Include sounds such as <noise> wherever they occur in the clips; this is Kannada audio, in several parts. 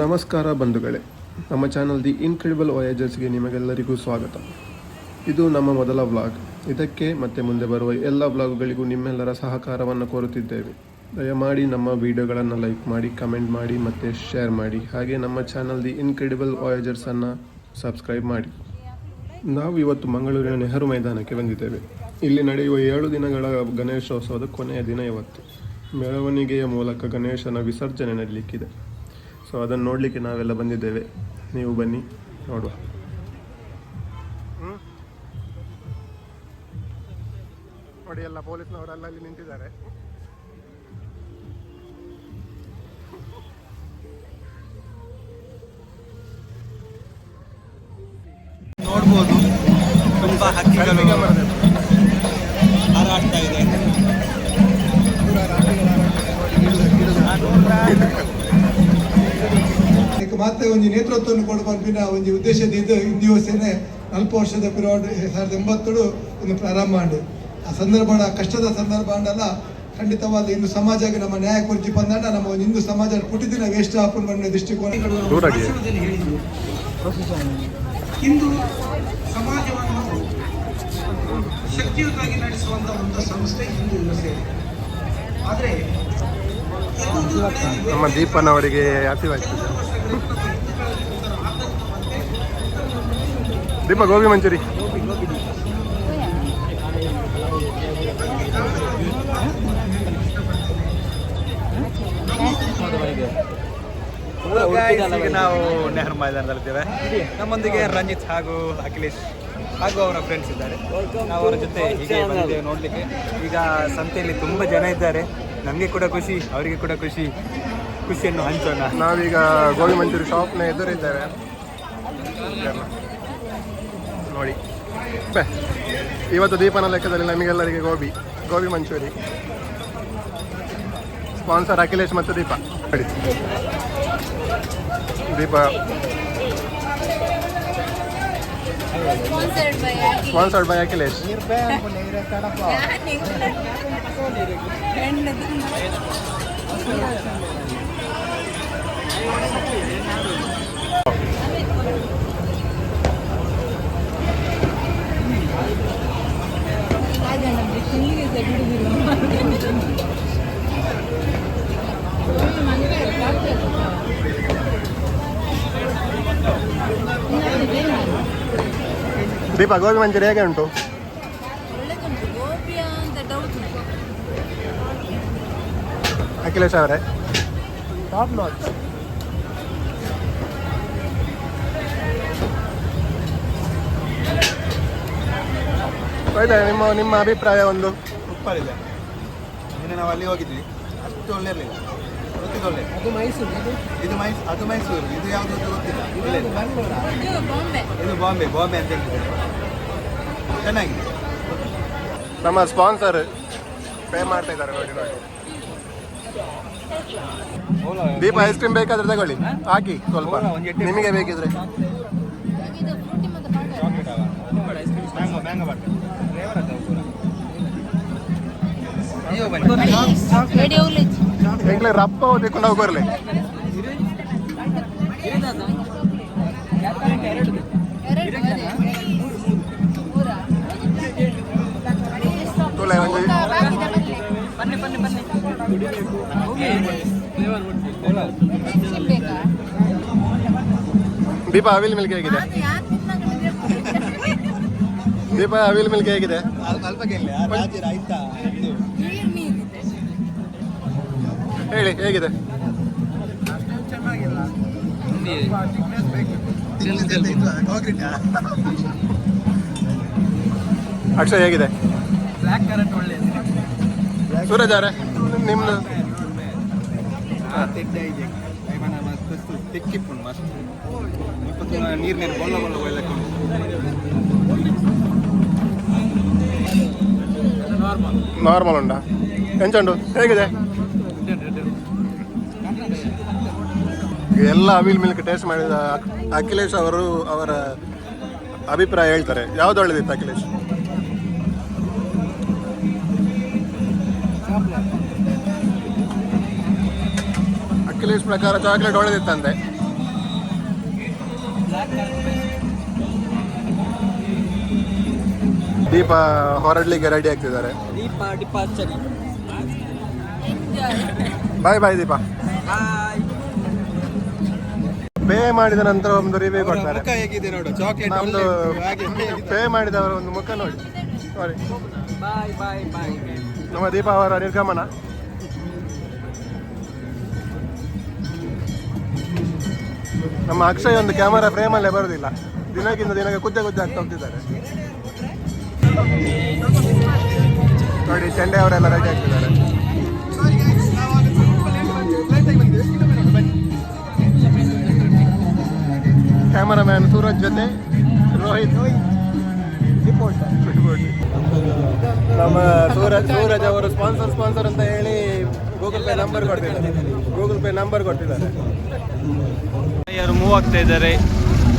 ನಮಸ್ಕಾರ ಬಂಧುಗಳೇ, ನಮ್ಮ ಚಾನಲ್ ದಿ ಇನ್ಕ್ರೆಡಿಬಲ್ ವಾಯೇಜರ್ಸ್ಗೆ ನಿಮಗೆಲ್ಲರಿಗೂ ಸ್ವಾಗತ. ಇದು ನಮ್ಮ ಮೊದಲ ವ್ಲಾಗ್. ಇದಕ್ಕೆ ಮತ್ತೆ ಮುಂದೆ ಬರುವ ಎಲ್ಲ ವ್ಲಾಗ್ಗಳಿಗೂ ನಿಮ್ಮೆಲ್ಲರ ಸಹಕಾರವನ್ನು ಕೋರುತ್ತಿದ್ದೇವೆ. ದಯಮಾಡಿ ನಮ್ಮ ವಿಡಿಯೋಗಳನ್ನು ಲೈಕ್ ಮಾಡಿ, ಕಮೆಂಟ್ ಮಾಡಿ ಮತ್ತು ಶೇರ್ ಮಾಡಿ. ಹಾಗೆ ನಮ್ಮ ಚಾನಲ್ ದಿ ಇನ್ಕ್ರೆಡಿಬಲ್ ವಾಯೇಜರ್ಸನ್ನು ಸಬ್ಸ್ಕ್ರೈಬ್ ಮಾಡಿ. ನಾವು ಇವತ್ತು ಮಂಗಳೂರಿನ ನೆಹರು ಮೈದಾನಕ್ಕೆ ಬಂದಿದ್ದೇವೆ. ಇಲ್ಲಿ ನಡೆಯುವ ಏಳು ದಿನಗಳ ಗಣೇಶೋತ್ಸವದ ಕೊನೆಯ ದಿನ ಇವತ್ತು. ಮೆರವಣಿಗೆಯ ಮೂಲಕ ಗಣೇಶನ ವಿಸರ್ಜನೆ ನಡೀಲಿಕ್ಕಿದೆ. ಸೊ ಅದನ್ನು ನೋಡಲಿಕ್ಕೆ ನಾವೆಲ್ಲ ಬಂದಿದ್ದೇವೆ. ನೀವು ಬನ್ನಿ ನೋಡುವ. ನೋಡಿ ಎಲ್ಲ ಪೊಲೀಸ್ನವರೆಲ್ಲ ಅಲ್ಲಿ ನಿಂತಿದ್ದಾರೆ. ನೋಡ್ಬೋದು. ತುಂಬಾ ಹಕ್ಕಿಗಳು. ಮತ್ತೆ ಒಂದು ನೇತೃತ್ವವನ್ನು ಕೊಡು ಪಂಪಿನ ಒಂದು ಉದ್ದೇಶದಿಂದ ದಿವಸನೇ ಅಲ್ಪ ವರ್ಷದ ಪಿರಿಯಡ್ ಸಾವಿರದ ಎಂಬತ್ತೇಳು ಒಂದು ಪ್ರಾರಂಭ ಮಾಡಿ. ಆ ಸಂದರ್ಭ ಕಷ್ಟದ ಸಂದರ್ಭ ಅಂಡಲ್ಲ ಖಂಡಿತವಾದ ಹಿಂದೂ ಸಮಾಜಕ್ಕೆ ನಮ್ಮ ನ್ಯಾಯ ಕುರಿತು ಬಂದಾಗ ನಮ್ಮ ಒಂದು ಹಿಂದೂ ಸಮಾಜ ಪುಟಿದಿನ ವೇಸ್ಟ್ ಆಪನ್ ಬಂದ ದೃಷ್ಟಿಕೋನ ಹಿಂದೂ ಸಮಾಜವನ್ನು ಶಕ್ತಿಯುತವಾಗಿ ನಡೆಸುವಂತ ಒಂದು ಸಂಸ್ಥೆ ಹಿಂದೂ ಸೇನೆ ಆದರೆ ನಮ್ಮ ದೀಪನವರಿಗೆ ಹಸಿವಾಗ್ತದೆ ದೀಪ ಗೋಬಿ ಮಂಚೂರಿ. ಈಗ ನಾವು ನೆಹರು ಮೈದಾನದಲ್ಲಿದ್ದೇವೆ ನಮ್ಮೊಂದಿಗೆ ರಂಜಿತ್ ಹಾಗೂ ಅಖಿಲೇಶ್ ಹಾಗೂ ಅವರ ಫ್ರೆಂಡ್ಸ್ ಇದ್ದಾರೆ. ನಾವು ಅವರ ಜೊತೆ ಹೀಗೆ ಬಂದಿದ್ದೇವೆ ನೋಡಲಿಕ್ಕೆ. ಈಗ ಸಂತೆಯಲ್ಲಿ ತುಂಬಾ ಜನ ಇದ್ದಾರೆ. ನಮಗೆ ಕೂಡ ಖುಷಿ ಅವರಿಗೆ ಕೂಡ ಖುಷಿ. ಖುಷಿಯನ್ನು ಹಂಚೋಣ. ನಾವೀಗ ಗೋಬಿ ಮಂಚೂರಿ ಶಾಪ್ನ ಎದುರಿದ್ದೇವೆ ನೋಡಿ. ಬೆ, ಇವತ್ತು ದೀಪನ ಲೆಕ್ಕದಲ್ಲಿ ನಮಗೆಲ್ಲರಿಗೆ ಗೋಬಿ ಗೋಬಿ ಮಂಚೂರಿ. ಸ್ಪಾನ್ಸರ್ ಅಖಿಲೇಶ್ ಮತ್ತು ದೀಪ. ನೋಡಿ. ದೀಪ. Sponsored by Akhilesh <laughs> ಹೆಣ್ಣದು. ಹಾಗೆ ನಮ್ಗೆ ತಿಂಡಿಗೆ ಸಹ ಬಿಡುದಿಲ್ಲ. ದೀಪ ಗೋಬಿ ಮಂಚೂರಿ ಹೇಗೆ ಉಂಟು ಅಖಿಲೇಶ್ ಅವರೇ. ಒಳ್ಳೆ ನಿಮ್ಮ ನಿಮ್ಮ ಅಭಿಪ್ರಾಯ ಒಂದು? ಉಪ್ಪರಿದೆ ನಿನ್ನೆ ನಾವು ಅಲ್ಲಿ ಹೋಗಿದ್ವಿ. ಅಷ್ಟು ಒಳ್ಳೆ ಇರಲಿಲ್ಲ ಗೊತ್ತಿದ್ದು ಒಳ್ಳೆ. ಅದು ಮೈಸೂರು ಇದು ಮೈಸ್ ಅದು ಮೈಸೂರು. ಇದು ಯಾವುದು ಅಂತ ಗೊತ್ತಿಲ್ಲ. ಒಳ್ಳೆ ಇದು ಬಾಂಬೆ ಇದು ಬಾಂಬೆ ಅಂತ ಹೇಳ್ತಿದ್ದಾರೆ. ಚೆನ್ನಾಗಿದೆ. ನಮ್ಮ ಸ್ಪಾನ್ಸರ್ ಪೇ ಮಾಡ್ತಾ ಇದ್ದಾರೆ ನೋಡಿ ನೋಡಿ. ದೀಪ ಐಸ್ ಕ್ರೀಮ್ ಬೇಕಾದ್ರೆ ತಗೊಳ್ಳಿ ಹಾಕಿ ಸ್ವಲ್ಪ ಒಂದು ಎಟ್ಟೆ ನಿಮಗೆ ಬೇಕಿದ್ರೆ ಇದು ಫ್ರೂಟಿ ಮತ್ತು ಪಾಕ ಮ್ಯಾಂಗೋ ಮ್ಯಾಂಗೋ ಬಾಟಲ್ ಫ್ಲೇವರ್ ಅದು ಪೂರ ಅಯ್ಯೋ ಬನ್ನಿ ರೆಡಿ ಹೋಗ್ಲಿಕ್ಕೆ ಎಂಕ್ಲೆ ರಪ್ಪ ಓದಿಕೊಂಡು ಹೋಗೋರ್ಲೆ ಎರಡು ಅದೇ. ಪೂರ. ತುಲೆ ಒಂದು ದೀಪ ಅವಿಲ್ ಮಿಲ್ಕ್ ಹೇಗಿದೆ? ದೀಪ ಅವಿಲ್ ಮಿಲ್ಕ್ ಹೇಗಿದೆ? ಹೇಳಿ ಹೇಗಿದೆ? ಅಕ್ಷಯ್ ಹೇಗಿದೆ? ಸೂರಜ್ ಅವರೇ? ನಿಮ್ದು? ಮಸ್ತ್. ನೀರು ನೀರು ಬೊಲ್ಲ ಬೊಲ್ಲ ಒಯ್ಲಕ್ಕೆ ನಾರ್ಮಲ್ ಉಂಟಾ? ಎಂಚುಂಟು ಹೇಗಿದೆ? ಎಲ್ಲ ಅವಿಲ್ ಮಿಲ್ಕ್ ಟೇಸ್ಟ್ ಮಾಡಿದ ಅಖ್- ಅಖಿಲೇಶ್ ಅವರು ಅವರ ಅಭಿಪ್ರಾಯ ಹೇಳ್ತಾರೆ. ಯಾವ್ದು ಒಳ್ಳೇದಿತ್ತು ಅಖಿಲೇಶ್? ಅಖಿಲೇಶ್ ಪ್ರಕಾರ ಚಾಕ್ಲೇಟ್ ಹೊಡೆದಿತ್ತಂತೆ ದೀಪ ಹೊರಡ್ಲಿಕ್ಕೆ ರೆಡಿ ಆಗ್ತಿದ್ದಾರೆ. Deepa departure enjoy bye bye Deepa. Pay ಮಾಡಿದ ನಂತರ ಒಂದು ರಿವ್ಯೂ ಕೊಡ್ತಾರೆ. ಮುಖ ಹೇಗಿದೆ ನೋಡು ಚಾಕ್ಲೇಟ್ ಪೇ ಮಾಡಿದವರ ಒಂದು ಮುಖ ನೋಡಿ. ಸಾರಿ ಬಾಯ್ ಬಾಯ್ ಬಾಯ್ ನಮ್ಮ ದೀಪ ಅವರ ನಿರ್ಗಮನ. ನಮ್ಮ ಅಕ್ಷಯ್ ಒಂದು ಕ್ಯಾಮರಾ ಫ್ರೇಮಲ್ಲೇ ಬರೋದಿಲ್ಲ. ದಿನಕ್ಕಿಂತ ದಿನಕ್ಕೆ ಕುದ್ದೆ ಕುದ್ದೆ ಆಗ್ತಾ ಹೋಗ್ತಿದ್ದಾರೆ. ನೋಡಿ, ಚೆಂಡೆ ಅವರೆಲ್ಲ ರೆಡಿ ಆಗ್ತಿದ್ದಾರೆ. ಕ್ಯಾಮರಾಮ್ಯಾನ್ ಸೂರಜ್ ಜೊತೆ ರೋಹಿತ್. ನಮ್ಮ ಸೂರಜ್ ಸೂರಜ್ ಅವರು ಸ್ಪಾನ್ಸರ್ ಸ್ಪಾನ್ಸರ್ ಅಂತ ಹೇಳಿ ಗೂಗಲ್ ಪೇ ನಂಬರ್ ಕೊಡ್ತಿದ್ದಾರೆ. ಗೂಗಲ್ ಪೇ ನಂಬರ್ ಕೊಟ್ಟಿದ್ದಾರೆ ಯಾರು ಮೂವ್ ಆಗ್ತಾ ಇದ್ದಾರೆ.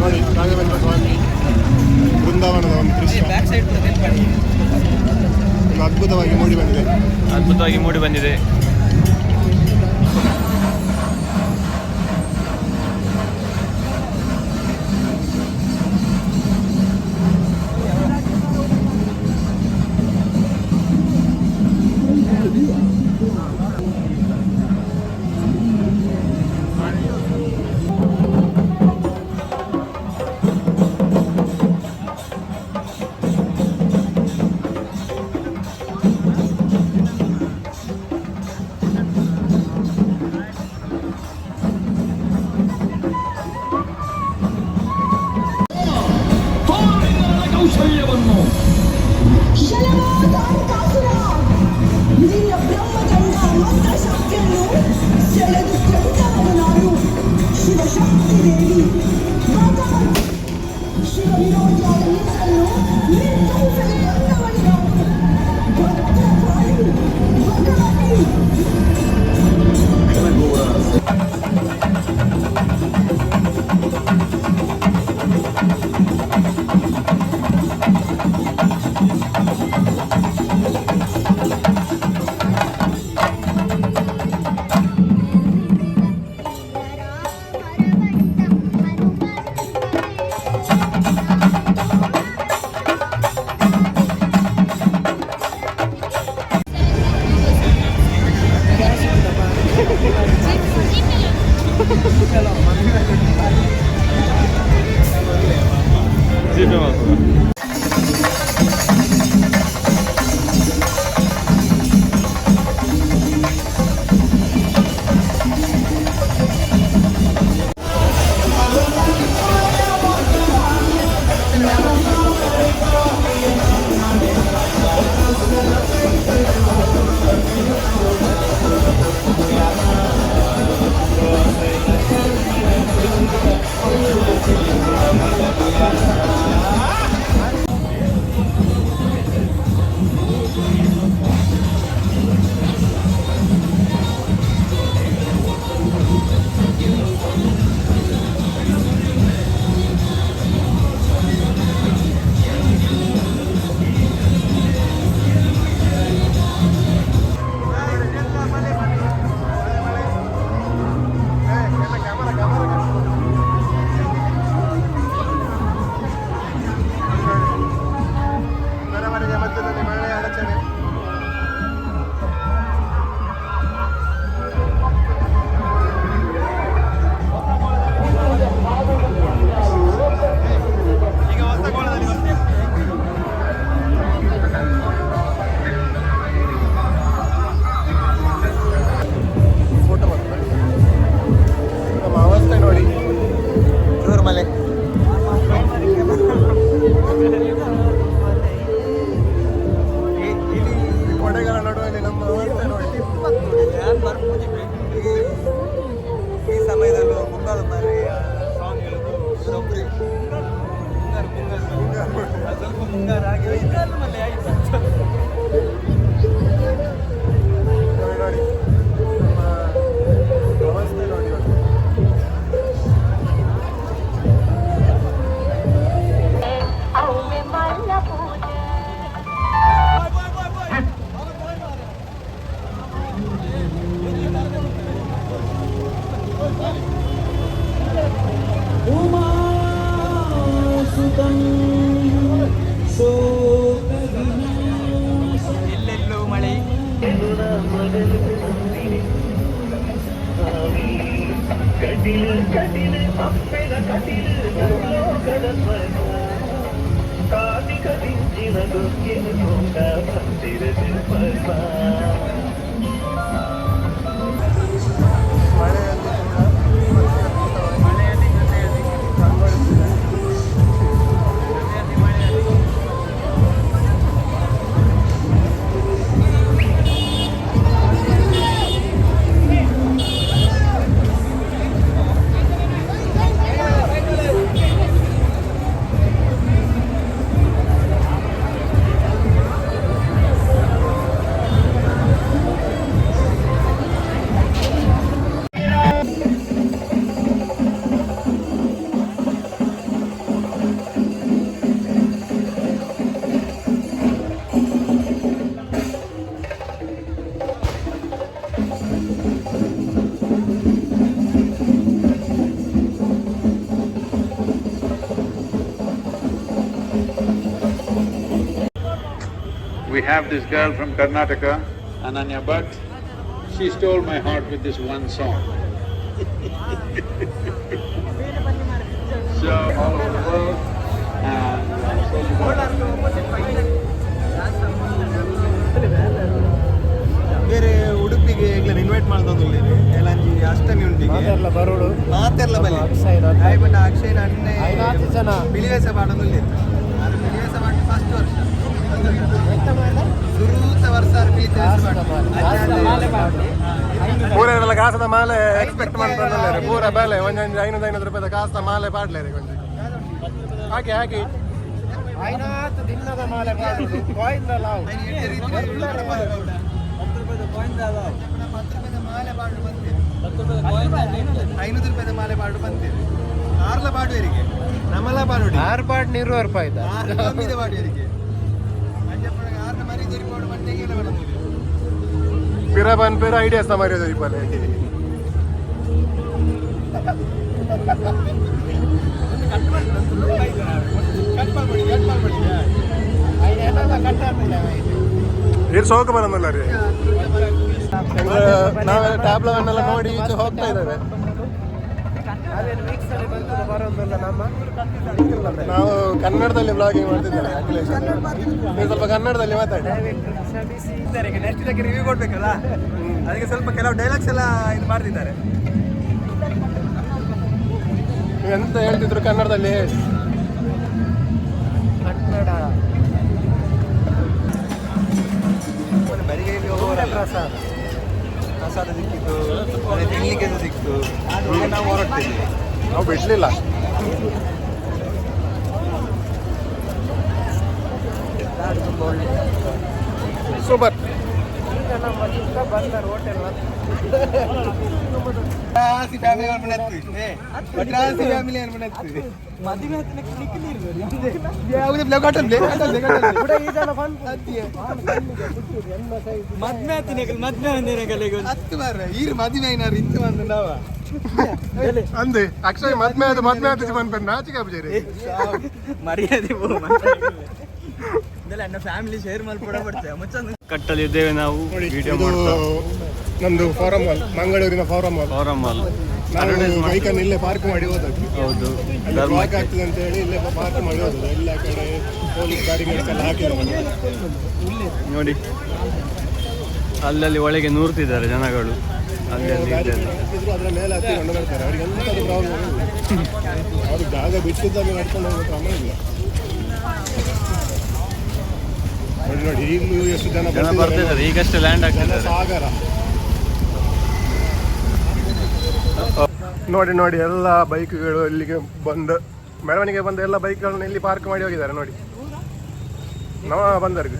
ನೋಡಿ ರಾಘವೇಂದ್ರ ಸ್ವಾಮಿ ಬೃಂದಾವನದ ಒಂದು ದೃಶ್ಯ. ಬ್ಯಾಕ್ ಸೈಡ್ ಒಂದು ಅದ್ಭುತವಾಗಿ ಮೂಡಿ ಬಂದಿದೆ. ಅದ್ಭುತವಾಗಿ ಮೂಡಿ ಬಂದಿದೆ. ದುಃಖಿನ ಭಕ್ತಿರ ಜನ್ಮ We have this girl from Karnataka, Ananya Bhatt. She stole my heart with this one song. so, all over the world, uh, ಬೇರೆ ಉಡುಪಿಗೆ ಈಗಲೇ ಇನ್ವೈಟ್ ಮಾಡ್ದೊಂದಿಲ್ಲ ಎಲ್ಲಂಜಿ ಅಷ್ಟಮಿ ಉಂಟಿಗೆ ಬರೋಡು ಮಾತೆಲ್ಲ ಬಲಿ ಅಕ್ಷಯ್ ಅಣ್ಣೆ ಜನ. ಬಿಳಿವೇಸ ಮಾಡೋದಿಲ್ಲ ಅದು ಬಿಳಿವೇಸ ಮಾಡಿ ಫಸ್ಟ್ ವರ್ಷ ಸುರೂತ ವರ್ಷ ಪೂರ ಎಲ್ಲ ಕಾಸದ ಮಾಲೆ ಎಕ್ಸ್ಪೆಕ್ಟ್ ಮಾಡ್ತಾರೆ ಪೂರ ಬೆಲೆ ಒಂದೊಂದು ಐನೂರ ಐನೂರು ರೂಪಾಯಿ ಕಾಸದ ಮಾಲೆ ಪಾಡ್ಲೇರಿ ಕೊಂಚ ಹಾಕಿ ಹಾಕಿ. ಐನೂರು ಮಾಲೆ ಆರ್ಲ ನಮಲ ಪಾಡು ಆರು ಪಾಡ್ ನೀರು ರೂಪಾಯಿ ಆರ್ನ ಮರಿ ಪಿರ ಬನ್ ಪಿರ ಐಡಿಯಾಸ್ ಮಾರಿಯೋದು ಇಪ್ಪ ಇರ್ ಸೋಕ ಬರೋದಿಲ್ಲ ರೀ. ನಾವೆಲ್ಲ ಟ್ಯಾಬ್ಲವನ್ನೆಲ್ಲ ನೋಡಿ ಈಚೆ ಹೋಗ್ತಾ ಇದ್ದೇವೆ. ನಾವು ಕನ್ನಡದಲ್ಲಿ ಬ್ಲಾಗಿಂಗ್ ಮಾಡ್ತಿದ್ದೇವೆ. ನೀವು ಸ್ವಲ್ಪ ಕನ್ನಡದಲ್ಲಿ ಮಾತಾಡಿ. ನೆಕ್ಸ್ಟ್ ಇದಕ್ಕೆ ರಿವ್ಯೂ ಕೊಡ್ಬೇಕಲ್ಲ? ಅದಕ್ಕೆ ಸ್ವಲ್ಪ ಕೆಲವು ಡೈಲಾಗ್ಸ್ ಎಲ್ಲ ಇದು ಮಾಡ್ತಿದ್ದಾರೆ. ನೀವು ಎಂತ ಹೇಳ್ತಿದ್ರು ಕನ್ನಡದಲ್ಲಿ? ಕನ್ನಡ. ಬರಿಗೆ ಪ್ರಸಾದ ಪ್ರಸಾದ ಸಿಕ್ಕಿತ್ತು ಸಹ ಸಿಕ್ತು ನಾವು ಹೊರಡ್ತಿದ್ವಿ ನಾವು ಬಿಡ್ಲಿಲ್ಲ. ಸೂಪರ್. ಅಂದೆ ಅಕ್ಷಯ್ ಮದ್ಮೆ ಅದು ಮದ್ಮೆ ಆದ ಬಂದ್ಬಿಟ್ಟು ನಾಚಿಕೆ ಬಜೇರಿ ಮರ್ಯಾದೆ ಇದೆಲ್ಲ ನನ್ನ ಫ್ಯಾಮಿಲಿ ಶೇರ್ ಮಾಡಿ ಕೂಡ ಬರ್ತೇವೆ ಮುಚ್ಚಂದು ಕಟ್ಟಲಿದ್ದೇವೆ ನಾವು ವಿಡಿಯೋ ಮಾಡ್ತಾ. ನಮ್ದು ಫಾರಂ ಮಾಲ್ ಮಂಗಳೂರಿನ ಫಾರಂ ಮಾಲ್ ಫಾರಂ ಮಾಲ್ ನಾವು ಬೈಕನ್ನು ಇಲ್ಲೇ ಪಾರ್ಕ್ ಮಾಡಿ ಹೋದದ್ದು. ಹೌದು. ಅಲ್ಲಿ ಬ್ಲಾಕ್ ಆಗ್ತದೆ ಅಂತ ಹೇಳಿ ಇಲ್ಲೇ ಪಾರ್ಕ್ ಮಾಡಿ ಹೋದದ್ದು. ಎಲ್ಲ ಕಡೆ ಪೊಲೀಸ್ ಬ್ಯಾರಿಗೇಡ್ಸ್ ಎಲ್ಲ ಹಾಕಿದ್ದಾರೆ ನೋಡಿ. ಅಲ್ಲಲ್ಲಿ ಒಳಗೆ ನೂರ್ತಿದ್ದಾರೆ ಜನಗಳು. ಅಲ್ಲಿ ಅಲ್ಲಿ ಇಲ್ಲಿ ಅಲ್ಲಿ. ಹಾಕಿದ್ರು ಅದರ ಮೇಲೆ ಹತ್ತಿಕೊಂಡು ಬರ್ತಾರೆ. ಅವ್ರಿಗೆ ಎಂಥದ್ದು ಪ್ರಾಬ್ಲಮ್ <laughs> ಅವ್ರು ಜಾಗ ಬಿಟ್ಟಿದ್ದಾಗ ನಡ್ಕೊಂಡು ಹೋಗೋ ಕ್ರಮ ಇಲ್ಲ. ನೋಡಿ ನೋಡಿ ಈಗಲೂ ಎಷ್ಟು ಜನ ಜನ ಬರ್ತಿದ್ದಾರೆ? ಈಗಷ್ಟೇ ಲ್ಯಾಂಡ್ ಆಗ್ತಿದ್ದಾರೆ ಸಾಗರ. ನೋಡಿ ನೋಡಿ ಎಲ್ಲ ಬೈಕ್ಗಳು ಇಲ್ಲಿಗೆ ಬಂದು ಮೆರವಣಿಗೆ ಬಂದ ಎಲ್ಲ ಬೈಕ್ಗಳನ್ನ ಇಲ್ಲಿ ಪಾರ್ಕ್ ಮಾಡಿ ಹೋಗಿದ್ದಾರೆ ನೋಡಿ. ನವ ಬಂದರ್ಗ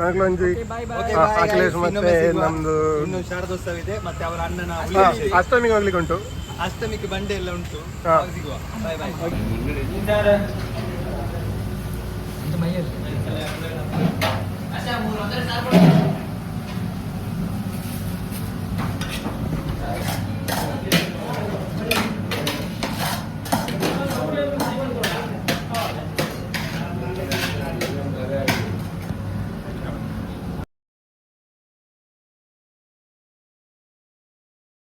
ನಾಗ್ಲೊಂಜಿ ಅಖಿಲೇಶ್ ಮತ್ತೆ ನಮ್ದು ಇನ್ನು ಶಾರದೋತ್ಸವ ಇದೆ ಮತ್ತೆ ಅವರ ಅಣ್ಣನ ಹಾ, ಅಷ್ಟಮಿಗೆ ಹೋಗ್ಲಿಕ್ಕೆ ಉಂಟು ಅಷ್ಟಮಿಗೆ ಬಂಡೆ ಎಲ್ಲ ಉಂಟು ಸಿಗುವ ಬಾಯ್ ಬಾಯ್ ಮೈಯಲ್ಲಿ